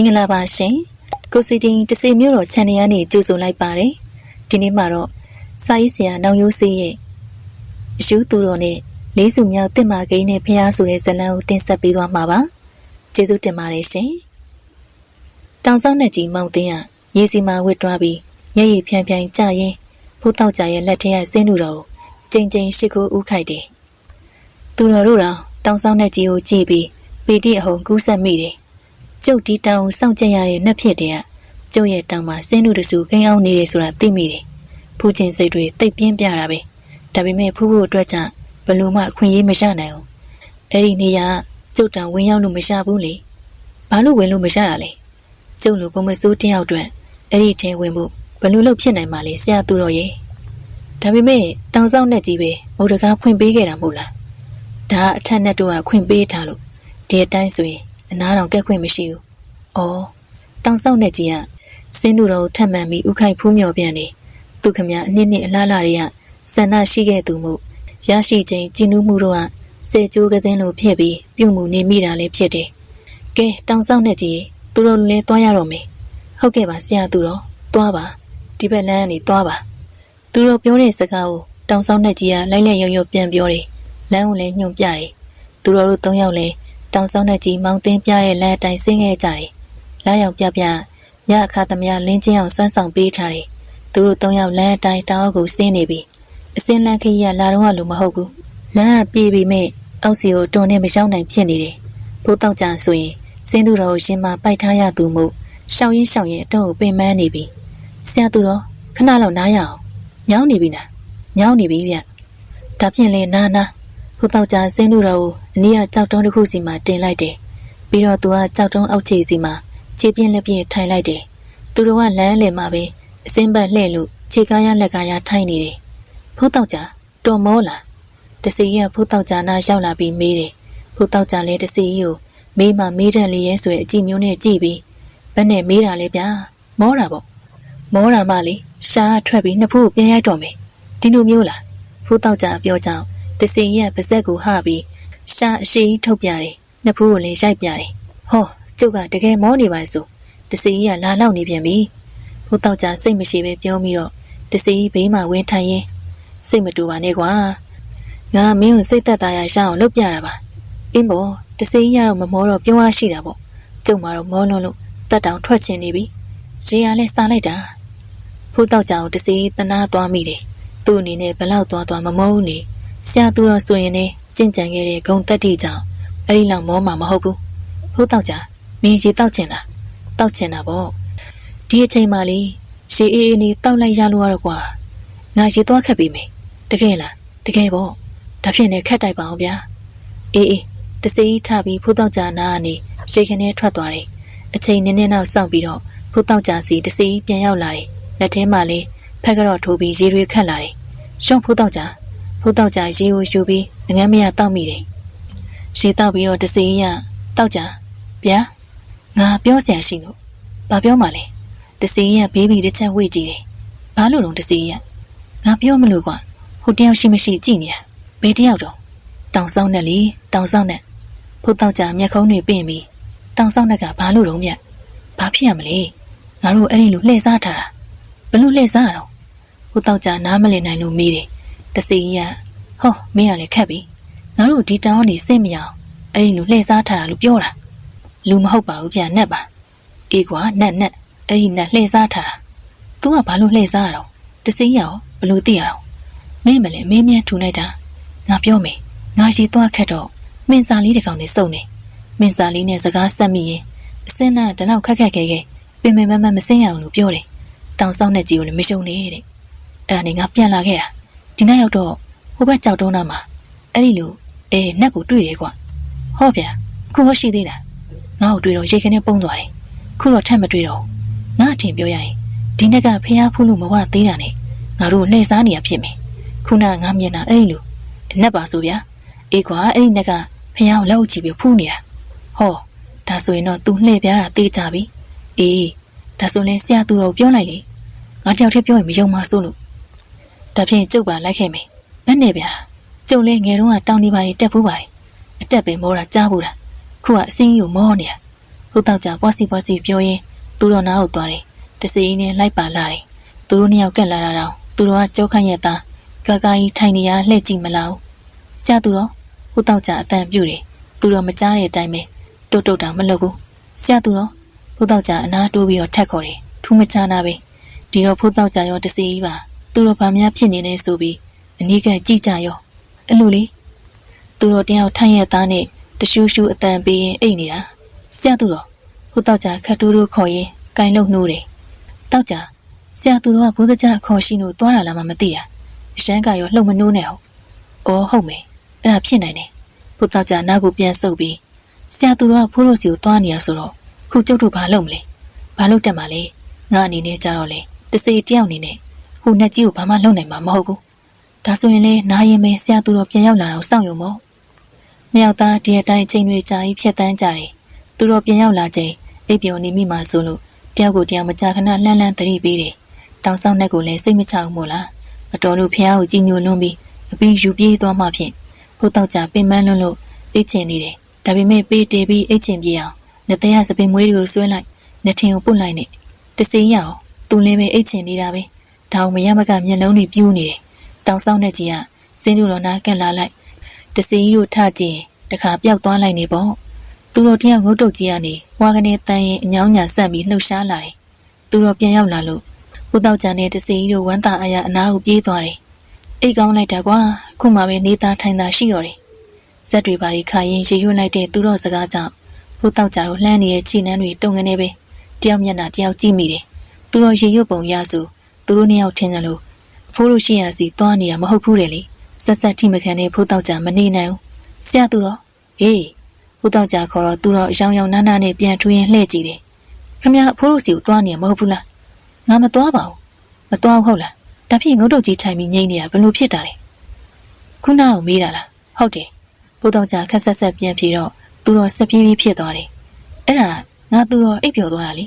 မင်္ဂလာပါရှင်ကိုစီတင်တစီမျိုးတော် channel ကနေကြိုဆိုလိုက်ပါတယ်ဒီနေ့မှာတော့စာရေးဆရာနောင်ရိုးစေးရဲ့အယူသူတော်နဲ့လေးစုမြောက်တစ်မာကိန်းနဲ့ဖျားဆိုတဲ့ဇာတ်လမ်းကိုတင်ဆက်ပေးသွားမှာပါကျေးဇူးတင်ပါတယ်ရှင်တောင်ဆောင်နဲ့ကြီးမောင်တင်းကရေစီမာဝစ်တွားပြီးမျက်ရည်ဖြန်းဖြန်းကြရင်ဖိုးတောက်ကြရဲ့လက်ထဲကဆင်းလူတော်ကိုကြိမ်ကြိမ်ရှိခိုးဥခိုက်တယ်သူတော်တို့တော့တောင်ဆောင်နဲ့ကြီးကိုကြည့်ပြီးပီတိအဟုန်ကူးဆက်မိတယ် ကျုပ်ဒီတောင်ကိုစောင့်ကြည့်ရတဲ့နှက်ဖြစ်တဲ့ကကျုပ်ရဲ့တောင်မှာစင်းတို့တစုခိန်းအောင်နေတယ်ဆိုတာသိမိတယ်။ဖူးချင်းစိတ်တွေတိတ်ပြင်းပြတာပဲ။ဒါပေမဲ့ဖူးဖို့အတွက်ကြောင့်ဘလို့မှအခွင့်အရေးမရနိုင်ဘူး။အဲ့ဒီနေရာကကျုပ်တောင်ဝင်ရောက်လို့မရဘူးလေ။ဘာလို့ဝင်လို့မရတာလဲ။ကျုပ်လိုပုံမစိုးတယောက်အတွက်အဲ့ဒီထဲဝင်ဖို့ဘလို့လို့ဖြစ်နိုင်မှာလဲဆရာသူတော်ရဲ့။ဒါပေမဲ့တောင်ဆောင်နဲ့ကြီးပဲမုတ်တကားဖွင့်ပေးခဲ့တာမဟုတ်လား။ဒါအထက်နဲ့တော့ခွင့်ပေးထားလို့ဒီအတိုင်းဆိုရင် အနားတော်ကက်ခွင့်မရှိဘူး။အော်တောင်ဆောင်နဲ့ကြီးကစင်းတို့တော်ကိုထပ်မှန်ပြီးဥခိုက်ဖူးမြော်ပြန်နေသူခမအနှစ်နှစ်အလားလာတွေကဆန္ဒရှိခဲ့သူမို့ရရှိခြင်းကြည်နူးမှုတို့ကစေကြိုးကတဲ့လိုဖြစ်ပြီးပြုမှုနေမိတာလည်းဖြစ်တယ်။ကဲတောင်ဆောင်နဲ့ကြီးသူတို့လည်းတွားရတော့မယ်။ဟုတ်ကဲ့ပါဆရာသူတော်တွားပါဒီဘက်လမ်းကနေတွားပါသူတို့ပြောတဲ့စကားကိုတောင်ဆောင်နဲ့ကြီးကလိုက်လက်ရုံရုံပြန်ပြောတယ်။လမ်းကိုလည်းညွှန်ပြတယ်။သူတို့တို့သုံးယောက်လည်း တောင်ဆောင်နဲ့ကြီးမောင်းတင်းပြတဲ့လမ်းအတိုင်းဆင်းခဲ့ကြတယ်။လမ်းရောက်ပြပြညအခါသမယလင်းချင်းအောင်စွမ်းဆောင်ပေးထားတယ်။သူတို့သုံးယောက်လမ်းအတိုင်းတောင်အောက်ကိုဆင်းနေပြီ။အစင်းလန်းခရီးကလာတော့လို့မဟုတ်ဘူး။လမ်းကပြေးပြီးမဲ့အောက်စီကိုတွန်နဲ့မရောက်နိုင်ဖြစ်နေတယ်။ဖိုးတောက်ကြဆိုရင်စင်းသူတော်ကိုရင်မပိုက်ထားရသူမို့ရှောင်းရင်ရှောင်းရင်အတော့ကိုပင်ပန်းနေပြီ။ဆရာသူတော်ခဏလောက်နားရအောင်။ညောင်းနေပြီလား။ညောင်းနေပြီဗျ။ဒါဖြင့်လေနာနာ ဖိုးတောက်ကြစင်းသူတော်ကိုအနည်းကကြောက်တုံးတစ်ခုစီမှာတင်လိုက်တယ်။ပြီးတော့သူကကြောက်တုံးအောက်ခြေစီမှာခြေပြင်းလက်ပြင်းထိုင်လိုက်တယ်။သူတို့ကလမ်းလေမှာပဲအစင်းပတ်လှဲ့လို့ခြေကားရလက်ကားရထိုင်နေတယ်။ဖိုးတောက်ကြတော်မောလား။တစီရဖိုးတောက်ကြနာရောက်လာပြီးမေးတယ်။ဖိုးတောက်ကြလဲတစီကိုမေးမှမေးတယ်လေရဲဆိုတဲ့အကြည့်မျိုးနဲ့ကြည့်ပြီးဘယ်နဲ့မေးတာလဲဗျာ။မောတာပေါ့။မောတာမှလေရှားထွက်ပြီးနှစ်ဖူးကိုပြန်ရိုက်တော့မယ်။ဒီလိုမျိုးလား။ဖိုးတောက်ကြပြောကြောင်း တစီရပါဇက်ကိုဟပြီးရှားအရှိကြီးထုတ်ပြတယ်။နှစ်ဖူးကိုလည်းရိုက်ပြတယ်။ဟောကျုပ်ကတကယ်မောနေပါစို့တစီကြီးကလာလောက်နေပြန်ပြီဖိုးတောက်ကြစိတ်မရှိပဲပြောပြီးတော့တစီကြီးဘေးမှာဝင်းထိုင်ရင်စိတ်မတူပါနဲ့ကွာငါမင်းကိုစိတ်သက်သာရရအောင်လုပ်ပြတာပါအင်းဘောတစီကြီးကတော့မမောတော့ပြောရရှိတာပေါ့ကျုံမှာတော့မောလွန်းလို့တက်တောင်ထွက်ချင်နေပြီရေရလဲစားလိုက်တာဖိုးတောက်ကြကိုတစီကြီးတနာသွားမိတယ်သူ့အနေနဲ့ဘလောက်သွားသွားမမောဘူးနေ ဆရာသူတော်ဆိုရင်လည်းကြင်ကြံခဲ့တဲ့ဂုံတက်တိကြောင့်အဲ့ဒီလောက်မောမှာမဟုတ်ဘူးဖိုးတောက်ကြမင်းရေတောက်ချင်လားတောက်ချင်တာပေါ့ဒီအချိန်မှလေရေအေးအေးနေတောက်လိုက်ရလို့ရတော့ကွာငါရေသွားခတ်ပြီးမယ်တကယ်လားတကယ်ပေါ့ဒါဖြင့်လည်းခက်တိုက်ပါအောင်ဗျာအေးအေးတစေးထပြီးဖိုးတောက်ကြနာကနေရေခင်းထဲထွက်သွားတယ်အချိန်နည်းနည်းနောက်စောင့်ပြီးတော့ဖိုးတောက်ကြစီတစေးပြန်ရောက်လာတယ်လက်ထဲမှာလေဖက်ကတော့ထိုးပြီးရေတွေခတ်လာတယ်ရှော့ဖိုးတောက်ကြ ဖိုးတောက်ကြရေကိုယူပြီးငငမ်းမရတောက်မိတယ်ရေတောက်ပြီးတော့တစေးရတောက်ကြဗျာငါပြောစရာရှိလို့ဘာပြောမှလဲတစီရဘေးဘီတစ်ချက်ဝေ့ကြည့်တယ်ဘာလို့တော့တစီရငါပြောမလို့ကွာဟိုတယောက်ရှိမရှိကြည့်နေတာဘယ်တယောက်တော့တောင်ဆောင်နဲ့လေတောင်ဆောင်နဲ့ဖုတ်တော့ကြမျက်ခုံးတွေပင့်ပြီးတောင်ဆောင်နဲ့ကဘာလို့တော့မြတ်ဘာဖြစ်ရမလဲငါတို့အဲ့ဒီလိုလှည့်စားထားတာဘလို့လှည့်စားရတော့ဖုတ်တော့ကြနားမလည်နိုင်လို့မေးတယ် တစီရဟောမင်းကလည်းခက်ပြီငါတို့ဒီတောင်ကနေစိတ်မရအောင်အဲ့ဒီလိုလှည့်စားထားတာလို့ပြောတာလူမဟုတ်ပါဘူးပြန်နှက်ပါအေးကွာနှက်နှက်အဲ့ဒီနှက်လှည့်စားထားတာ तू ကဘာလို့လှည့်စားရတော့တစိမ့်ရအောင်ဘလို့သိရတော့မင်းမလဲမင်းမြန်းထူလိုက်တာငါပြောမယ်ငါရှိသွားခက်တော့မင်းစာလေးတစ်ကောင်နဲ့စုံနေမင်းစာလေးနဲ့စကားဆက်မိရင်အစင်းနဲ့တလောက်ခက်ခက်ခဲခဲပင်ပင်မမမစင်းရအောင်လို့ပြောတယ်တောင်ဆောင်နဲ့ကြီးကိုလည်းမရှုံနေတဲ့အဲ့ဒါနဲ့ငါပြန်လာခဲ့တာ ဒီနေ့ရောက်တော့ဟိုဘက်ကြောက်တုံးနာမှာအဲ့ဒီလိုအေးနှက်ကိုတွေ့တယ်ကွာဟောဗျာအခုဟောရှိသေးတာငါ့ကိုတွေ့တော့ရေခင်းနဲ့ပုံသွားတယ်ခုတော့ထက်မတွေ့တော့ငါအထင်ပြောရရင်ဒီနေ့ကဖះဖူးလို့မဝသေးတာနဲ့ငါတို့လှည့်စားနေရဖြစ်မယ်ခုနငါမျက်နှာအဲ့လိုအနက်ပါဆိုဗျာအေးကွာအဲ့ဒီနေ့ကဖះကိုလက်အုပ်ချပြီးဖူးနေတာဟောဒါဆိုရင်တော့ तू လှည့်ပြားတာတေးကြပြီအေးဒါဆိုရင်ဆရာသူတော်ပြောလိုက်လေငါတယောက်တည်းပြောရင်မယုံပါစို့လို့ ဒါဖြင့်ကျုပ်ပါလိုက်ခဲ့မယ်ဘယ်နဲ့ဗျာကျုံလဲငယ်တုန်းကတောင်းနေပါရင်တက်ဖို့ပါတယ်အတက်ပဲမောတာကြားဖို့တာခုကအစင်းကြီးကိုမောနေတာဟုတ်တော့ကြပွားစီပွားစီပြောရင်းသူတော်နားကိုသွားတယ်တစီကြီးနဲ့လိုက်ပါလာတယ်သူတို့နှစ်ယောက်ကက်လာတာတော့သူတော်ကကြောက်ခန့်ရက်သားကာကာကြီးထိုင်နေရလှည့်ကြည့်မလားဆရာသူတော်ဟုတ်တော့ကြအတန်ပြုတ်တယ်သူတော်မကြားတဲ့အတိုင်းပဲတုတ်တုတ်တာမလုပ်ဘူးဆရာသူတော်ဟုတ်တော့ကြအနာတိုးပြီးတော့ထက်ခေါ်တယ်ထူးမချနာပဲဒီတော့ဖို့တော့ကြရောတစီကြီးပါ သူတော်ဗာများဖြစ်နေနေဆိုပြီးအနည်းကကြည့်ကြရောအဲ့လိုလေသူတော်တယောက်ထိုင်ရက်သားနဲ့တရှူးရှူးအတန်ပေးရင်အိတ်နေတာဆရာသူတော်ဟုတ်တော့ကြခတ်တိုးတိုးခေါ်ရင်ကင်လုံနှိုးတယ်တောက်ကြဆရာသူတော်ကဘုဒ္ဓကြခေါ်ရှိလို့သွားတာလားမမသိတာအရှမ်းကရောလှုပ်မနှိုးနဲ့ဟုတ်အော်ဟုတ်မယ်အဲ့ဒါဖြစ်နိုင်တယ်ဘုဒ္ဓကြနားကိုပြန်ဆုပ်ပြီးဆရာသူတော်ကဖိုးလို့စီကိုသွားနေရဆိုတော့ခုကျုပ်တို့ဘာလုပ်မလဲဘာလုပ်တက်မှာလဲငါအနေနဲ့ကြတော့လေတစေတယောက်အနေနဲ့ ဟိုနှစ်ကြီးကိုဘာမှလုပ်နိုင်မှာမဟုတ်ဘူးဒါဆိုရင်လေနားရင်ပဲဆရာသူတော်ပြန်ရောက်လာတော့စောင့်ရုံပေါ့နှစ်ယောက်သားဒီအတိုင်းအချိန်တွေကြာကြီးဖြတ်တန်းကြတယ်သူတော်ပြန်ရောက်လာချိန်အိပ်ပျော်နေမိမှဆိုလို့တယောက်ကိုတယောက်မကြာခဏလှမ်းလှမ်းသတိပေးတယ်တောင်ဆောင်နဲ့ကိုလည်းစိတ်မချဘူးမို့လားမတော်လို့ဖះကိုကြည်ညိုလွန်းပြီးအပြီးယူပြေးသွားမှဖြင့်ဖုတ်တော့ကြပင်မလွန်းလို့အိတ်ချင်နေတယ်ဒါပေမဲ့ပေးတေးပြီးအိတ်ချင်ပြေအောင်လက်သေးရစပင်မွေးတွေကိုဆွဲလိုက်နှစ်ထင်ကိုပုတ်လိုက်နဲ့တစင်းရအောင်သူလည်းပဲအိတ်ချင်နေတာပဲ ဒါအောင်မရမကမျက်လုံးတွေပြူးနေတယ်တောင်ဆောင်နဲ့ကြီးကစင်းတို့တော်နာကန့်လာလိုက်တစင်းကြီးတို့ထကြည့်ရင်တခါပျောက်သွားလိုက်နေပေါ့သူတို့တယောက်ငုတ်တုတ်ကြီးကနေဝါကနေတန်ရင်အညောင်းညာဆက်ပြီးလှုပ်ရှားလာတယ်သူတို့ပြန်ရောက်လာလို့ဘုသောက်ကြတဲ့တစင်းကြီးတို့ဝမ်းသာအားရအနာကိုပြေးသွားတယ်အိတ်ကောင်းလိုက်တာကွာခုမှပဲနေသားထိုင်သာရှိတော့တယ်ဇက်တွေပါရီခါရင်ရေရွတ်လိုက်တဲ့သူတို့စကားကြောင့်ဘုသောက်ကြတို့လှမ်းနေတဲ့ခြေနှမ်းတွေတုံငနေပဲတယောက်မျက်နှာတယောက်ကြည့်မိတယ်သူတို့ရေရွတ်ပုံရဆို သူတို့နှစ်ယောက်ထင်ကြလို့အဖိုးတို့ရှိရစီသွားနေရမဟုတ်ဘူးတယ်လေဆက်ဆက်ထိမခံတဲ့ဘုသောက်ကြမနေနိုင်ဘူးဆရာသူတော်ဟေးဘုသောက်ကြခေါ်တော့သူတော်အယောင်ယောင်နားနားနဲ့ပြန်ထူးရင်လှည့်ကြည့်တယ်ခမရအဖိုးတို့စီကိုသွားနေရမဟုတ်ဘူးလားငါမသွားပါဘူးမသွားဘူးဟုတ်လားဒါဖြစ်ငုတ်တုတ်ကြီးထိုင်ပြီးငိမ့်နေတာဘလို့ဖြစ်တာလဲခုနကမေးတာလားဟုတ်တယ်ဘုသောက်ကြခက်ဆက်ဆက်ပြန်ပြေတော့သူတော်ဆက်ပြေးပြေးဖြစ်သွားတယ်အဲ့ဒါငါသူတော်အိပ်ပျော်သွားတာလေ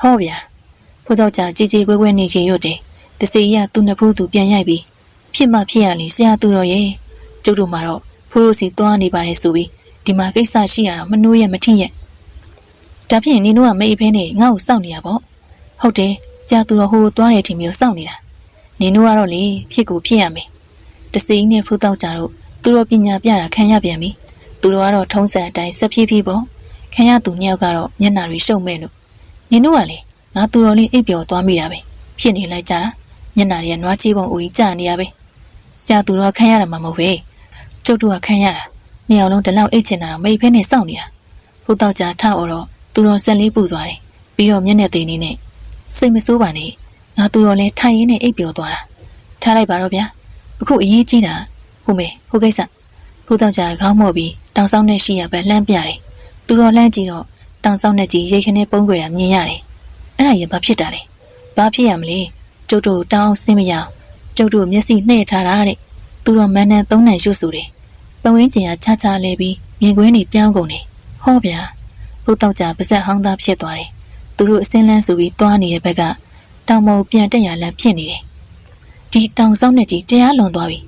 ဟောဗျာ ဘုသောက်ကြကြည်ကြည်ကွဲကွဲနေချင်ရွတ်တယ်တစီရသူ့နှစ်ဖူးသူပြန်ရိုက်ပြီးဖြစ်မှဖြစ်ရလေဆရာသူတော်ရဲ့ကျုပ်တို့မှာတော့ဖိုးရိုစီသွားနေပါတယ်ဆိုပြီးဒီမှာကိစ္စရှိရတော့မနှိုးရမထင်ရဲ့ဒါဖြင့်နင်တို့ကမေးဖဲနဲ့ငါ့ကိုစောင့်နေရပေါ့ဟုတ်တယ်ဆရာသူတော်ဟိုသွားတယ်ထင်ပြီးစောင့်နေတာနင်တို့ကတော့လေဖြစ်ကိုဖြစ်ရမယ်တစိမ့်နဲ့ဖူးတော့ကြတော့သူတော်ပညာပြတာခံရပြန်ပြီသူတော်ကတော့ထုံးစံအတိုင်းဆက်ဖြည်းဖြည်းပေါ့ခံရသူနှစ်ယောက်ကတော့မျက်နှာတွေရှုပ်မဲ့လို့နင်တို့ကလေ ငါသူတော်လေးအိပ်ပျော်သွားမိတာပဲဖြစ်နေလိုက်ကြတာမျက်နှာတွေကနွားချေးပုံဦးကြီးကြာနေရပဲဆရာသူတော်ခံရတာမှမဟုတ်ပဲကျုပ်တို့ကခံရတာနှစ်ယောက်လုံးတလောက်အိတ်ချင်တာတော့မိဖဲနဲ့စောင့်နေတာဖုတ်တော့ကြာထအော်တော့သူတော်ဆက်လေးပူသွားတယ်ပြီးတော့မျက်နှာသိနေနဲ့စိတ်မဆိုးပါနဲ့ငါသူတော်လဲထိုင်ရင်းနဲ့အိပ်ပျော်သွားတာထားလိုက်ပါတော့ဗျာအခုအရေးကြီးတာဟုတ်မေဟိုကိစ္စဖုတ်တော့ကြာခေါင်းမော့ပြီးတောင်ဆောင်နဲ့ရှိရပဲလှမ်းပြတယ်သူတော်လှမ်းကြည့်တော့တောင်ဆောင်နဲ့ကြီးရိတ်ခနဲ့ပုံးကြတာမြင်ရတယ် အဲ့ဒါရင်ဘာဖြစ်တာလဲဘာဖြစ်ရမလဲကျုပ်တို့တောင်းစင်းမရအောင်ကျုပ်တို့မျက်စိနှဲ့ထားတာတဲ့သူတော်မန်းနဲ့သုံးနိုင်ရွတ်ဆိုတယ်ပဝင်းကျင်ကချာချာလဲပြီးမြင်ကွင်းတွေပြောင်းကုန်တယ်ဟောဗျာဘုတ်တော့ကြပါဇက်ဟောင်းသားဖြစ်သွားတယ်သူတို့အစင်းလန်းဆိုပြီးတွားနေတဲ့ဘက်ကတောင်မော်ပြန်တက်ရလမ်းဖြစ်နေတယ်ဒီတောင်ဆောင်နဲ့ကြီးတရားလွန်သွားပြီ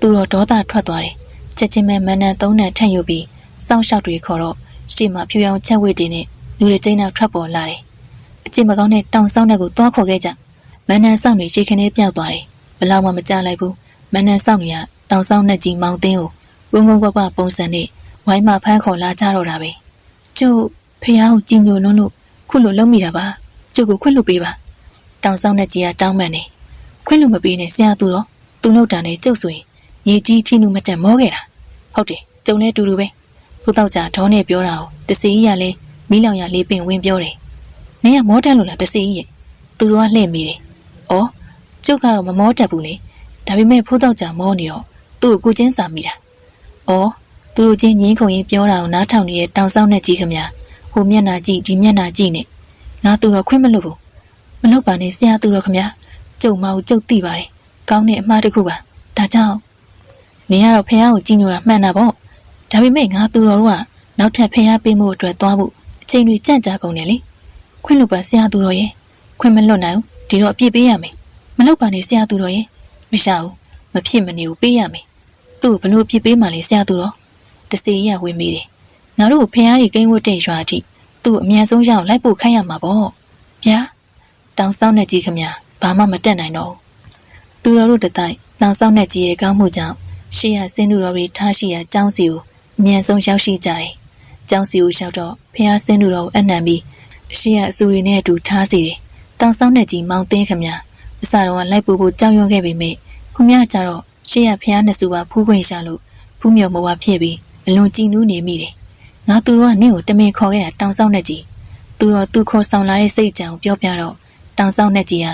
သူတော်ဒေါသထွက်သွားတယ်ချက်ချင်းပဲမန်းနဲ့သုံးနဲ့ထန့်ယူပြီးစောင်းလျှောက်တွေခေါ်တော့ရှေ့မှာဖြူရောင်ချက်ဝိတ်တွေနဲ့လူတွေကျိန်းနောက်ထွက်ပေါ်လာတယ် အကျင့်မကောင်းတဲ့တောင်ဆောင်တဲ့ကိုတွားခေါ်ခဲ့ကြမန်းနဲ့စောင့်တွေရေခင်းလေးပြောက်သွားတယ်ဘလောက်မှမကြလိုက်ဘူးမန်းနဲ့စောင့်တွေကတောင်ဆောင်နဲ့ကြီးမောင်သိန်းကိုဝုန်းဝုန်းကွာကွာပုံစံနဲ့ဝိုင်းမဖမ်းခေါ်လာကြတော့တာပဲကျုပ်ဖះကိုကြည်ညိုလွန်းလို့ခုလိုလုံးမိတာပါကျုပ်ကိုခွင့်လွှတ်ပေးပါတောင်ဆောင်နဲ့ကြီးကတောင်းပန်နေခွင့်လွှတ်မပေးနဲ့ဆရာသူတော့သူနှုတ်တန်နဲ့ကျုပ်ဆိုရင်မြေကြီးထိနုမတက်မောခဲ့တာဟုတ်တယ်ကျုံနဲ့တူတူပဲဘုတော့ကြာဒေါနဲ့ပြောတာကိုတစီကြီးကလည်းမီးလောင်ရလေးပင်ဝင်ပြောတယ် နင်ကမောတက်လို့လားတစီကြီးရဲ့သူတို့ကလှည့်မိတယ်ဩကျုပ်ကတော့မမောတက်ဘူးလေဒါပေမဲ့ဖိုးတော့ကြာမောနေတော့သူ့ကိုကိုချင်းစာမိတာဩသူတို့ချင်းငင်းခုန်ရင်ပြောတာကိုနားထောင်နေတဲ့တောင်ဆောင်နဲ့ကြီးခမဟိုမျက်နှာကြည့်ဒီမျက်နှာကြည့်နဲ့ငါသူတော့ခွင့်မလို့ဘူးမလုပ်ပါနဲ့ဆရာသူတော့ခမကျုံမအောင်ကျုပ်သိပါတယ်ကောင်းတဲ့အမှားတစ်ခုပါဒါကြောင့်နင်ကတော့ဖះကိုကြည်ညိုတာမှန်တာပေါ့ဒါပေမဲ့ငါသူတော်တို့ကနောက်ထပ်ဖះပေးမှုအတွက်သွားဖို့အချိန်တွေကြန့်ကြာကုန်တယ်လေ ခွင့်လို့ပါဆရာသူတော်ရဲ့ခွင့်မလွတ်နိုင်ဘူးဒီတော့အပြစ်ပေးရမယ်မလုပ်ပါနဲ့ဆရာသူတော်ရဲ့မရှာဘူးမဖြစ်မနေဘူးပေးရမယ်သူ့ကိုဘလို့ပြစ်ပေးမှလဲဆရာသူတော်တစီရဝင်မိတယ်ငါတို့ဖះကြီးကိန်းဝတ်တဲ့ရွာအထိသူ့အမြန်ဆုံးရအောင်လိုက်ပို့ခိုင်းရမှာပေါ့ဗျာတောင်ဆောင်နဲ့ကြီးခမညာဘာမှမတက်နိုင်တော့ဘူးသူတော်တို့တတိုက်တောင်ဆောင်နဲ့ကြီးရဲ့ကောင်းမှုကြောင့်ရှေ့ရစင်းသူတော်တွေထားရှိရာကျောင်းစီကိုအမြန်ဆုံးရောက်ရှိကြတယ်ကျောင်းစီကိုရောက်တော့ဖះစင်းသူတော်ကိုအနံပြီး အရှိရအစူတွေနဲ့အတူထားစီတယ်တောင်ဆောင်နဲ့ကြီးမောင်သိန်းခမညာအစတော့ကလိုက်ပို့ဖို့ကြောက်ရွံ့ခဲ့ပေမဲ့ခုမြကြတော့ရှေ့ရဖះနှစ်စုပါဖူးခွင့်ရှာလို့ဖူးမြော်မဝဖြစ်ပြီးအလွန်ကြည်နူးနေမိတယ်ငါသူတို့ကနင့်ကိုတမင်ခေါ်ခဲ့တာတောင်ဆောင်နဲ့ကြီးသူတော့သူခေါ်ဆောင်လာတဲ့စိတ်ကြံကိုပြောပြတော့တောင်ဆောင်နဲ့ကြီးက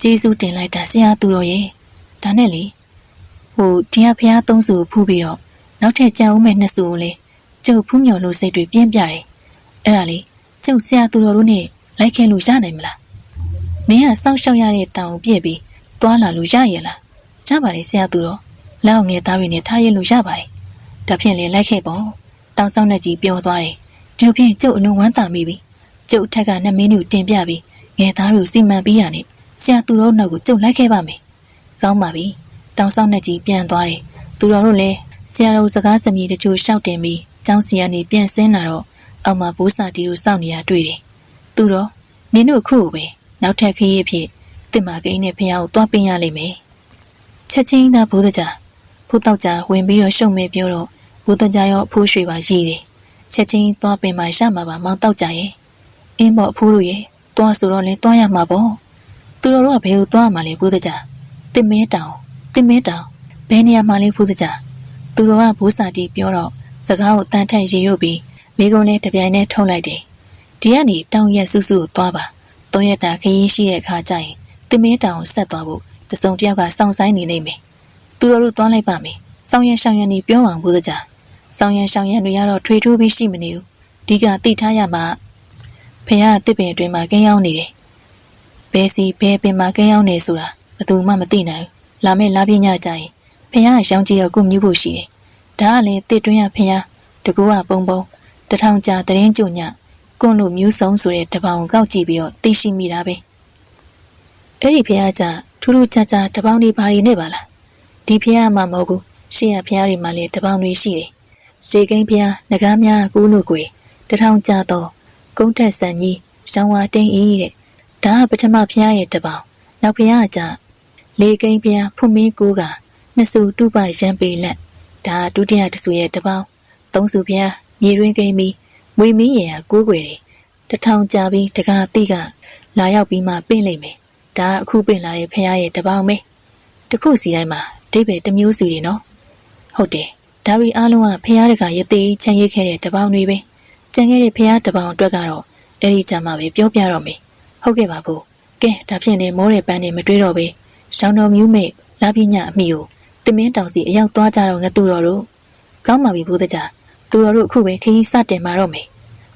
ကျေးဇူးတင်လိုက်တာဆရာသူတော်ရဲ့ဒါနဲ့လေဟိုဒီကဖះသုံးစုကိုဖူးပြီးတော့နောက်ထပ်ကြံဦးမဲ့နှစ်စုကိုလေကျုပ်ဖူးမြော်လို့စိတ်တွေပြင်းပြတယ်အဲ့ဒါလေ ကျုပ်ဆရာသူတော်တို့နဲ့လိုက်ခဲလို့ရနိုင်မလားနင်းကစောင့်ရှောက်ရတဲ့တောင်ကိုပြည့်ပြီးသွားလာလို့ရရဲ့လားရပါတယ်ဆရာသူတော်လက်အောင်ငယ်သားတွေနဲ့ထားရင်လို့ရပါတယ်ဒါဖြင့်လေလိုက်ခဲ့ပေါ့တောင်ဆောင်နဲ့ကြီးပြောသွားတယ်ဒီလိုဖြင့်ကျုပ်အလွန်ဝမ်းသာမိပြီကျုပ်အထက်ကနှမင်းတွေကိုတင်ပြပြီးငယ်သားတွေကိုစီမံပြီးရနေဆရာသူတော်နောက်ကိုကျုပ်လိုက်ခဲ့ပါမယ်ကောင်းပါပြီတောင်ဆောင်နဲ့ကြီးပြန်သွားတယ်သူတော်တို့လည်းဆရာတော်စကားစမြည်တချို့ရှောက်တင်ပြီးကျောင်းစီကနေပြန်ဆင်းလာတော့ အောက်မှာဘိုးစာတီတို့စောင့်နေရတွေ့တယ်သူတော်နင်တို့ခုပဲနောက်ထပ်ခရီးအဖြစ်တင်မာကိန်းနဲ့ဖះကိုသွားပင်းရလိမ့်မယ်ချက်ချင်းသာဘုဒ္ဓကြာဖုတ်တော့ကြာဝင်ပြီးတော့ရှုံမဲပြောတော့ဘုဒ္ဓကြာရောအဖိုးရွှေပါရည်တယ်ချက်ချင်းသွားပင်မှာရမှာပါမောင်းတော့ကြာရဲ့အင်းပေါ့အဖိုးတို့ရဲ့သွားဆိုတော့လဲသွားရမှာပေါ့သူတို့ကဘယ်ကိုသွားမှာလဲဘုဒ္ဓကြာတင်မဲတောင်တင်မဲတောင်ဘယ်နေရာမှာလဲဘုဒ္ဓကြာသူတို့ကဘိုးစာတီပြောတော့စကားကိုတန်ထန်ရေရွတ်ပြီး မိကုံနဲ့တပြိုင်နဲ့ထုံလိုက်တယ်ဒီကနေတောင်ရက်စုစုကိုသွားပါသုံးရက်တာခရီးရှိတဲ့အခါကျရင်တင်မဲတောင်ကိုဆက်သွားဖို့တစုံတစ်ယောက်ကစောင့်ဆိုင်နေနေမယ်သူတို့တို့သွားလိုက်ပါမယ်။ဆောင်းရန်ရှောင်းရန်နေပြောပါဘူးသကြား။ဆောင်းရန်ရှောင်းရန်တွေကတော့ထွေထိုးပြီးရှိမနေဘူး။ဒီကတိထားရမှာဖခင်ကတစ်ပင်အတွင်းမှာကင်းရောက်နေတယ်။ဘယ်စီဘယ်ပင်မှာကင်းရောက်နေဆိုတာဘယ်သူမှမသိနိုင်ဘူး။လာမယ့်လာပြညကြရင်ဖခင်ကရောင်းကြည့်တော့ကိုမြူးဖို့ရှိတယ်။ဒါကလည်းတစ်တွင်းရဖခင်တကူကပုံပုံ တထောင်ကြာတရင်ကြုံညကွန်းလို့မြူးဆုံးဆိုတဲ့တပောင်ကောက်ကြည့်ပြီးတော့သိရှိမိတာပဲ။အဲ့ဒီဖခင်ကထူးထူးခြားခြားတပောင်ဒီဘာတွေနဲ့ပါလား။ဒီဖះမှာမဟုတ်ဘူးရှေ့ရဖះတွေမှာလည်းတပေါင်းတွေရှိတယ်။စေကိန်းဖះငကားများကူးလို့ကွေတထောင်ကြတော့ကုန်းထက်ဆန်ကြီးရောင်းဝါတင်းဤတဲ့ဒါကပထမဖះရဲ့တပေါင်းနောက်ဖះကကြလေကိန်းဖះဖုံမင်းကိုကနှစ်စုတူပရန်ပေလက်ဒါဒုတိယတစုရဲ့တပေါင်းသုံးစုဖះ မြေရင်းကိန်းပြီးမွေမင်းရယ်ကကိုးကွယ်တယ်တထောင်ကြပြီးတကားတိကလာရောက်ပြီးမှပင့်လိုက်မယ်ဒါအခုပင့်လာတဲ့ဖះရဲ့တပေါင်းပဲတခုစီတိုင်းမှာအတိပယ်တစ်မျိုးစီတွေနော်ဟုတ်တယ်ဒါရီအားလုံးကဖះတကရသေးချန်ရိတ်ခဲ့တဲ့တပေါင်းတွေပဲကြံခဲ့တဲ့ဖះတပေါင်းအတွက်ကတော့အဲ့ဒီကြမှာပဲပြောပြတော့မယ်ဟုတ်ကဲ့ပါဘူးကဲဒါဖြင့်လည်းမောတဲ့ပန်းတွေမတွေးတော့ပဲရှောင်းတော်မြူးမိတ်လာပြညအမိကိုတမင်းတောင်စီအရောက်သွားကြတော့ငါသူတော်တို့ကောင်းပါပြီဘုဒ္ဓကြာ သူတော်တို့အခုပဲခရီးစတင်มาတော့မယ်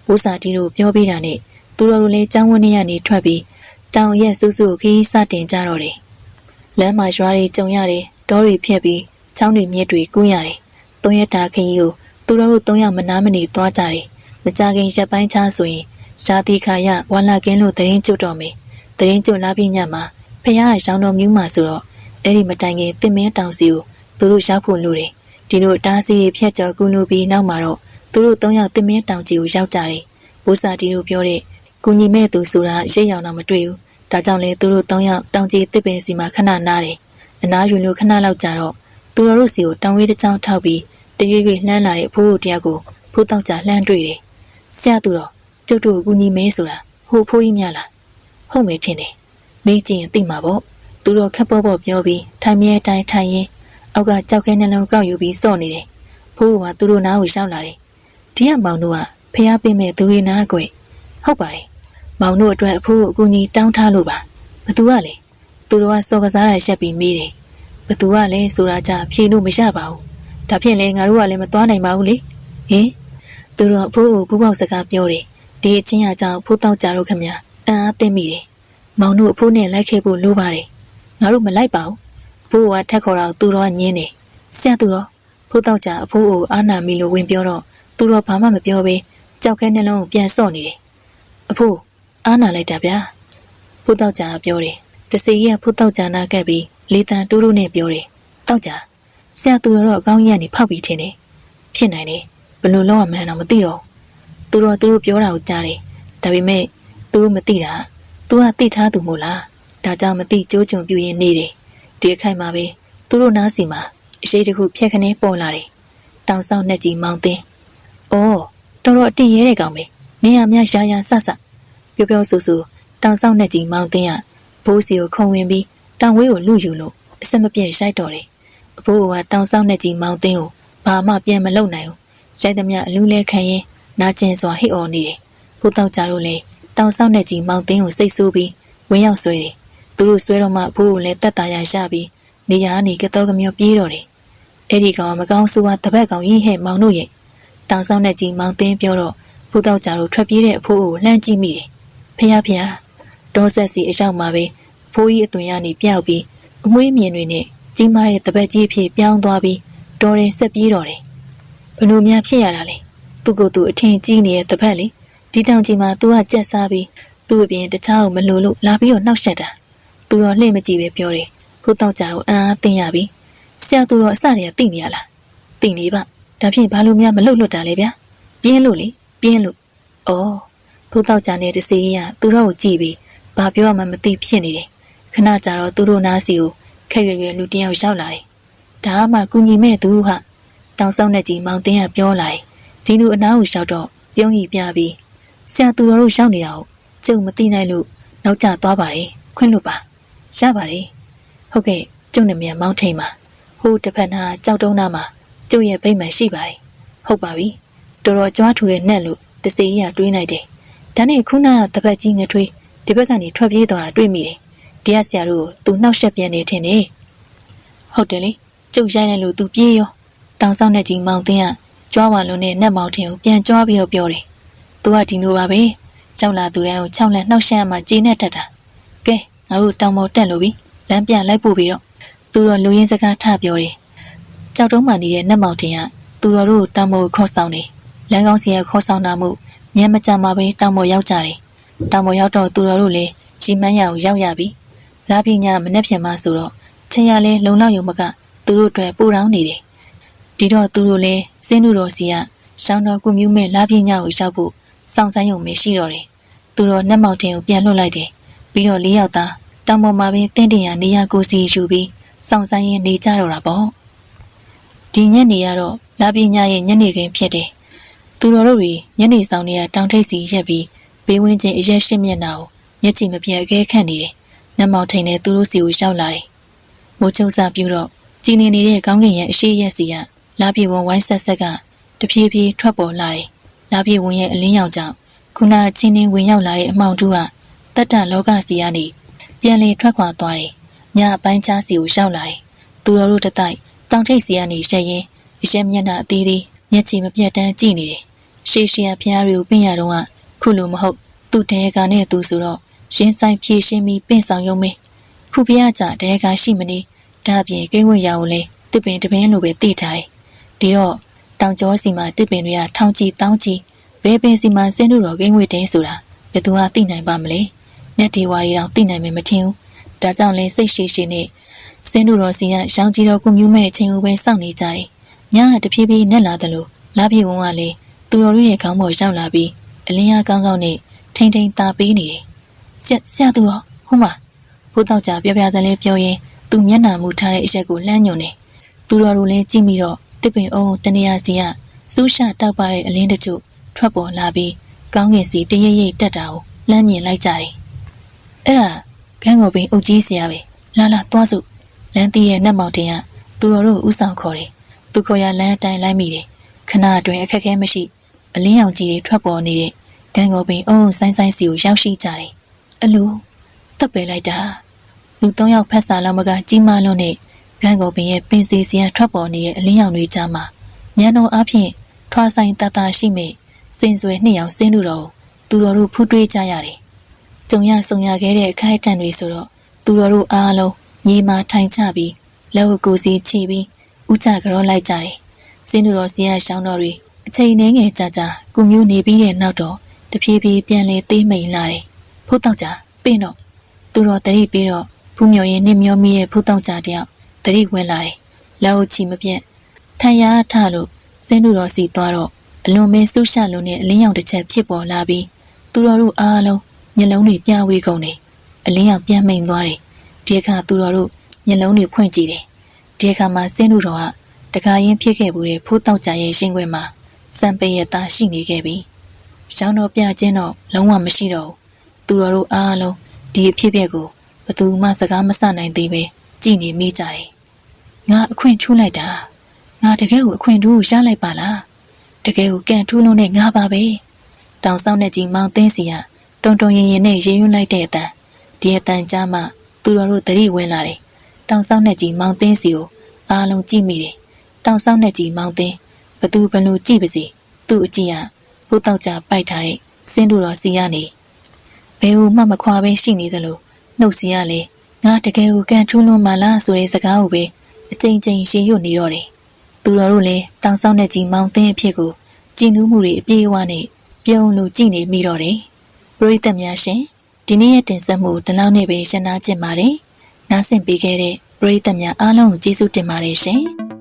ဘိုးစာတီတို့ပြောပြတာနဲ့သူတော်တို့လည်းចောင်းဝင်းထဲကနေထွက်ပြီးတောင်ရက်စူးစူခရီးစတင်ကြတော့တယ်လမ်းမှာရွာတွေကြုံရတယ်တောတွေဖြတ်ပြီးချောင်းတွေမြစ်တွေကူးရတယ်။သုံးရက်တာခရီးကိုသူတို့တို့သုံးယောက်မနာမနေသွားကြတယ်။မကြခင်ရက်ပိုင်းချားဆိုရင်ရှားတိခါရဝါလာကင်းလို့တရင်ကျွတ်တော်မယ်။တရင်ကျွတ်လာပြီးညမှာဖះရောင်းတော်မြူးမှာဆိုတော့အဲ့ဒီမတိုင်ခင်တင်မင်းတောင်စီကိုသူတို့ရောက်ဖို့လိုတယ်။ ဒီလိုတားစီဖြတ်ကျော်ကူးလို့ပြီးနောက်မှာတော့သူတို့သုံးယောက်တင်မင်းတောင်ကြီးကိုရောက်ကြတယ်။ဘိုးစာတီတို့ပြောတဲ့ကုညီမဲ့သူဆိုတာရိတ်ရောင်တော့မတွေ့ဘူး။ဒါကြောင့်လေသူတို့သုံးယောက်တောင်ကြီးတစ်ပင်စီမှာခဏနားတယ်။အနားယူလို့ခဏလောက်ကြာတော့သူတော်တို့စီကိုတောင်ဝေးတစ်ချောင်းထောက်ပြီးတရွေ့ရွေ့လှမ်းလာတဲ့အဖိုးတို့တယောက်ကိုဖိုးတောက်ကြလှမ်းတွေ့တယ်။ဆရာသူတော်ကျုပ်တို့ကိုကူညီမဲဆိုတာဟိုဖိုးကြီးများလား။ဟုတ်မယ်ထင်တယ်။မေးကြည့်ရင်သိမှာပေါ့။သူတော်ခက်ပေါ်ပေါ်ပြောပြီးထိုင်မြဲတိုင်းထိုင်ရင် အောက်ကကြောက်ခဲနှလုံးကောက်ယူပြီးစော့နေတယ်။ဖိုးကသူတို့နားကိုရှောက်လာတယ်။ဒီကမောင်တို့ကဖျားပေးမဲ့သူတွေနားကွယ်ဟုတ်ပါတယ်။မောင်တို့အတွက်အဖိုးကိုအကူကြီးတောင်းထားလို့ပါ။ဘသူကလဲသူတို့ကစော်ကစားရရှက်ပြီးမေးတယ်ဘသူကလဲဆိုတာကြဖြေလို့မရပါဘူးဒါဖြင့်လေငါတို့ကလည်းမသွားနိုင်ပါဘူးလေဟင်သူတို့အဖိုးကိုဘူးပေါက်စကားပြောတယ်ဒီအချင်းအကြောင်းဖိုးတောက်ကြတော့ခင်ဗျာအံ့အားသင့်မိတယ်မောင်တို့အဖိုးနဲ့လိုက်ခဲ့ဖို့လိုပါတယ်ငါတို့မလိုက်ပါဘူးအ ဖိုးကထက်ခေါ်တော့သူတော်ကညင်းတယ်ဆရာသူတော်ဖိုးတောက်ကြအဖိုးကိုအာနာမီလိုဝင်ပြောတော့သူတော်ဘာမှမပြောဘဲကြောက်ခဲနှလုံးကိုပြန်စော့နေတယ်အဖိုးအာနာလိုက်တာဗျာဖိုးတောက်ကြပြောတယ်တစီရဖုတ်တောက်ကြနာကပ်ပြီးလေတန်တိုးတိုးနဲ့ပြောတယ်။တောက်ကြဆရာသူတော်တော့အကောင်းကြီးကနေဖောက်ပြီးထင်တယ်။ဖြစ်နိုင်တယ်ဘလို့လောက်ရမှန်းတော့မသိတော့သူတို့သူတို့ပြောတာကိုကြားတယ်ဒါပေမဲ့သူတို့မသိတာ तू ကသိထားသူမို့လားဒါကြောင့်မသိကြိုးကြုံပြူရင်နေတယ် ဒီအခိုက်မှာပဲသူတို့နားစီမှာအရှိတစ်ခုဖြက်ခနဲပေါ်လာတယ်တောင်ဆောင်နဲ့ကြီးမောင်းသိန်းအော်တော်တော်အတင်ရဲတဲ့ကောင်ပဲနေရမြရှာရဆဆပြောပြောဆူဆူတောင်ဆောင်နဲ့ကြီးမောင်းသိန်းကဘိုးစီကိုခုံဝင်ပြီးတောင်ဝေးကိုလူယူလို့အစမပြည့်ရှိုက်တော်တယ်အဖိုးကတောင်ဆောင်နဲ့ကြီးမောင်းသိန်းကိုဘာမှပြန်မလုပ်နိုင်ဘူးရိုက်သမျှအလူးလဲခံရင်နာကျင်စွာဟစ်အော်နေတယ်ဖိုးတောက်ကြတော့လေတောင်ဆောင်နဲ့ကြီးမောင်းသိန်းကိုစိတ်ဆိုးပြီးဝင်ရောက်ဆွဲတယ် သူတို့ဆွဲတော့မှအဖိုးကိုလည်းတက်တာရရပြီးနေရာကနေကတော့ကမျောပြေးတော့တယ်အဲ့ဒီကောင်ကမကောင်းဆိုးကတပတ်ကောင်ရင်ဟဲ့မောင်တို့ရဲ့တောင်ဆောင်နဲ့ကြီးမောင်းသိန်းပြောတော့ဖိုးတောက်ကြတော့ထွက်ပြေးတဲ့အဖိုးကိုလှမ်းကြည့်မိတယ်ဖះဖះတောဆက်စီအရောက်မှာပဲအဖိုးကြီးအသွင်ရနေပြောက်ပြီးအမွှေးမြင်တွေနဲ့ကြီးမားတဲ့တပတ်ကြီးအဖြစ်ပြောင်းသွားပြီးတော်ရင်ဆက်ပြေးတော့တယ်ဘလို့များဖြစ်ရတာလဲသူ့ကိုယ်သူအထင်ကြီးနေတဲ့တပတ်လေဒီတောင်ကြီးမှာ तू ကကြက်စားပြီးသူ့အပြင်တခြားကိုမလိုလို့လာပြီးတော့နှောက်ရှက်တာ သူတော့လှည့်မကြည့်ပဲပြောတယ်ဖိုးတောက်ကြတော့အံ့အားသင်ရပြီဆရာသူတော့အစတည်းကသိနေရလားသိနေပါဒါဖြင့်ဘာလို့များမလွတ်လွတ်တာလဲဗျာပြင်းလို့လေပြင်းလို့ဩဖိုးတောက်ကြတဲ့တစေးကြီးကသူတော့ကိုကြည့်ပြီးဘာပြောမှမသိဖြစ်နေတယ်ခဏကြာတော့သူတို့နားစီကိုခက်ရွယ်ရွယ်လူတစ်ယောက်ရောက်လာတယ်ဒါမှကုညီမဲ့သူဟာတောင်ဆောင်နဲ့ကြီးမောင်တင်းကပြောလာတယ်ဒီလူအနားကိုလျှောက်တော့ပြုံးကြီးပြပြီးဆရာသူတော်တို့ရောက်နေတာကိုကျုံမသိနိုင်လို့နောက်ကျသွားပါတယ်ခွင့်လွတ်ပါ ရပါတယ်ဟုတ်ကဲ့ကျုံနေမြန်မောင်းထိန်ပါဟိုတစ်ဖက်နာကြောက်တုံးနာမှာကျုပ်ရဲ့ဗိမ္မာန်ရှိပါတယ်ဟုတ်ပါပြီတော်တော်ကြွားထူတဲ့နှက်လို့တစေကြီးကတွေးလိုက်တယ်ဒါနဲ့ခုနကတပတ်ကြီးငထွေးဒီဘက်ကနေထွက်ပြေးသွားတာတွေ့မိတယ်တရားဆရာတို့သူနှောက်ရှက်ပြန်နေထင်တယ်ဟုတ်တယ်လေကျုပ်ရိုက်လိုက်လို့သူပြေးရောတောင်ဆောင်နဲ့ကြီးမောင်တင်းကကြွားဝါလုံးနဲ့နှက်မောင်ထင်ကိုပြန်ကြွားပြီးတော့ပြောတယ်သူကဒီလိုပါပဲကြောက်လာသူတိုင်းကိုခြောက်လန့်နှောက်ရှက်မှကြေနဲ့တက်တာကဲ ငါတို့တောင်ပေါ်တက်လို့ပြီလမ်းပြန်လိုက်ပို့ပြီးတော့သူတော့လူရင်းစကားထပြောတယ်ကြောက်တုံးမှနေတဲ့နှက်မောင်ထင်ကသူတော်တို့တောင်ပေါ်ခေါ်ဆောင်တယ်လမ်းကောင်းစီကခေါ်ဆောင်တာမှုမြန်မကြမှာပဲတောင်ပေါ်ရောက်ကြတယ်တောင်ပေါ်ရောက်တော့သူတော်တို့လည်းရီမန်းရကိုရောက်ရပြီလာပြညမနဲ့ပြန်မှဆိုတော့ချင်းရလဲလုံလောက်ရုံမကသူတို့အတွက်ပူတောင်းနေတယ်ဒီတော့သူတို့လည်းစင်းလူတော်စီကရှောင်းတော်ကုမျိုးမဲ့လာပြညကိုရောက်ဖို့စောင့်ဆိုင်ရုံပဲရှိတော့တယ်သူတော့နှက်မောင်ထင်ကိုပြန်လွှတ်လိုက်တယ်ပြီးတော့လေးယောက်သား တောင်ပေါ်မှာပဲတင်းတင်ရနေရကိုစီယူပြီးစောင့်ဆိုင်ရင်နေကြတော့တာပေါ့ဒီညနေကတော့လာပြညရဲ့ညနေခင်းဖြစ်တယ်သူတော်တို့တွေညနေဆောင်တွေကတောင်ထိပ်စီရက်ပြီးဘေးဝင်းချင်းအရက်ရှင်းမျက်နှာကိုမျက်ခြေမပြတ်အခဲခန့်နေတယ်။နတ်မောင်ထိန်နဲ့သူတို့စီကိုရောက်လာတယ်။မိုးချုံစာပြူတော့ကြည်နေနေတဲ့ကောင်းကင်ရဲ့အရှိရက်စီကလာပြေဝန်ဝိုင်းဆက်ဆက်ကတဖြည်းဖြည်းထွက်ပေါ်လာတယ်။လာပြေဝန်ရဲ့အလင်းရောင်ကြောင့်ခုနချင်းင်းဝင်ရောက်လာတဲ့အမောင်တူကတတ်တလောကစီကနေ ပြန်လေထွက်ခွာသွားတယ်။ညအပိုင်းချားစီကိုရောက်လာတယ်။သူတော်တို့တတိုက်တောင်ထိပ်စီကနေရက်ရင်အရက်မျက်နှာအသေးသေးမျက်ခြေမပြတ်တမ်းကြည့်နေတယ်။ရှေးရှေးဖျားတွေကိုပြင်ရတော့ကခုလိုမဟုတ်သူ့တဲကနဲ့သူဆိုတော့ရင်းဆိုင်ဖြည့်ရှင်းပြီးပင့်ဆောင်ရုံပဲခုဖျားကြတဲကရှိမနေဒါအပြင်ကိန်းဝရကိုလည်းတစ်ပင်တပင်လိုပဲတည်ထားတယ်ဒီတော့တောင်ကျောစီမှာတစ်ပင်တွေကထောင်ချီတောင်းချီဘဲပင်စီမှာစင်းတို့တော်ကိန်းဝတဲဆိုတာဘယ်သူဟာသိနိုင်ပါမလဲ နဲ့ဒီဝါရီတောင်သိနိုင်မယ်မထင်ဘူးဒါကြောင့်လဲစိတ်ရှိရှိနဲ့စင်းတို့တော်စီကရောင်ကြီးတော်ကုမျိုးမဲ့ချင်းဦးပဲစောင့်နေကြတယ်ညကတဖြည်းဖြည်းနဲ့လာတယ်လို့လာပြေဝန်းကလည်းသူတော်ရဲ့ခေါင်းပေါ်ရောက်လာပြီးအလင်းအားကောင်းကောင်းနဲ့ထိန်ထိန်ตาပေးနေတယ်။ဆရာဆရာသူတော်ဟုတ်မှာဘိုးတော့ကြာပြောပြတယ်လဲပြောရင်သူမျက်နှာမူထားတဲ့အရက်ကိုလှမ်းညွန်နေ။သူတော်တို့လည်းကြည့်ပြီးတော့တစ်ပင်အုံတနေရာစီကစူးရှတောက်ပါတဲ့အလင်းတချို့ထွက်ပေါ်လာပြီးကောင်းကင်စီတရိပ်ရိပ်တက်တာကိုလှမ်းမြင်လိုက်ကြတယ်။ အဲ့ဒါခန်းကိုပင်အုပ်ကြီးဆရာပဲလာလာသွားစုလမ်းတီးရဲ့နှက်မောင်တင်ကသူတော်တို့ဥဆောင်ခေါ်တယ်။သူခေါ်ရလမ်းအတိုင်းလိုက်မိတယ်။ခဏအတွင်းအခက်အခဲမရှိအလင်းရောင်ကြီးတွေထွက်ပေါ်နေတဲ့ဂန်ကိုပင်အုံဆိုင်ဆိုင်စီကိုရောက်ရှိကြတယ်။အလူတက်ပယ်လိုက်တာလူ၃ယောက်ဖက်စာလောက်မကကြီးမားလွန်းတဲ့ဂန်ကိုပင်ရဲ့ပင်စီစီကထွက်ပေါ်နေတဲ့အလင်းရောင်တွေကြားမှာညံတော်အဖြစ်ထွားဆိုင်တတရှိမိစင်စွယ်နှစ်ယောက်စင်းလူတော်သူတော်တို့ဖူးတွေးကြရတယ်။ ကြုံရဆုံရခဲ့တဲ့အခိုက်အတန့်တွေဆိုတော့သူတော်တို့အားလုံးညီမာထိုင်ချပြီးလက်ဝတ်ကိုစီချီပြီးဥကြကြောလိုက်ကြတယ်။စင်းလူတော်စီရရှောင်းတော်တွေအချိန်နှင်းငယ်ကြာကြာကုမျိုးနေပြီးတဲ့နောက်တော့တဖြည်းဖြည်းပြန်လေသေးမိန်လာတယ်။ဖုတ်တော့ကြပင့်တော့သူတော်တတိပြီးတော့ဖူးမြော်ရင်နှမျောမိရဲ့ဖုတ်တော့ကြတယောက်တတိဝင်လာတယ်။လက်အုပ်ချီမပြတ်ထန်ရထလို့စင်းလူတော်စီသွားတော့အလွန်ပဲဆူရှလွန်တဲ့အလင်းရောင်တစ်ချက်ဖြစ်ပေါ်လာပြီးသူတော်တို့အားလုံး မျက်လုံးတွေပြဝေးကုန်တယ်အလင်းရောင်ပြန်မိန်သွားတယ်ဒီအခါသူတော်တို့မျက်လုံးတွေဖွင့်ကြည့်တယ်ဒီအခါမှာစင်းတို့တော်ကတခါရင်ဖြစ်ခဲ့မှုတဲ့ဖိုးတောက်ကြရဲ့ရှင်းခွဲမှာစံပေရဲ့သားရှိနေခဲ့ပြီရောင်တော်ပြခြင်းတော့လုံးဝမရှိတော့ဘူးသူတော်တို့အားလုံးဒီအဖြစ်အပျက်ကိုဘယ်သူမှစကားမဆနိုင်သေးပဲကြည်နေမိကြတယ်ငါအခွင့်ထူးလိုက်တာငါတကယ်ကိုအခွင့်ထူးကိုရှားလိုက်ပါလားတကယ်ကိုကန်ထူးလုံးနဲ့ငါပါပဲတောင်ဆောင်တဲ့ကြီးမောင်သိန်းစီက တုံတုံရင်ရင်နဲ့ရေရွလိုက်တဲ့အတန်ဒီအတန်ကြားမှသူတော်တို့တတိဝင်လာတယ်တောင်ဆောင်တဲ့ကြီးမောင်သိန်းစီကိုအားလုံးကြည့်မိတယ်တောင်ဆောင်တဲ့ကြီးမောင်သိန်းဘသူဘလူကြည့်ပါစေသူ့အကြည့်ကဟိုတောက်ကြပိုက်ထားတဲ့စင်းတို့တော်စီကနေဘယ်ဟူမှမခွာပဲရှိနေသလိုနှုတ်စီကလည်းငါတကယ်ကိုကန်ထူးလုံးမလားဆိုတဲ့စကားကိုပဲအကြိမ်ကြိမ်ရှင်းရွတ်နေတော့တယ်သူတော်တို့လည်းတောင်ဆောင်တဲ့ကြီးမောင်သင်းအဖြစ်ကိုကြည်နူးမှုတွေအပြည့်အဝနဲ့ပြုံးလို့ကြည်နေမိတော့တယ်။ ပရိသတ်များရှင်ဒီနေ့ရဲ့တင်ဆက်မှုဒီလောက်နဲ့ပဲရှင်းနာကျင်ပါတယ်။နားဆင်ပေးခဲ့တဲ့ပရိသတ်များအားလုံးကိုကျေးဇူးတင်ပါတယ်ရှင်။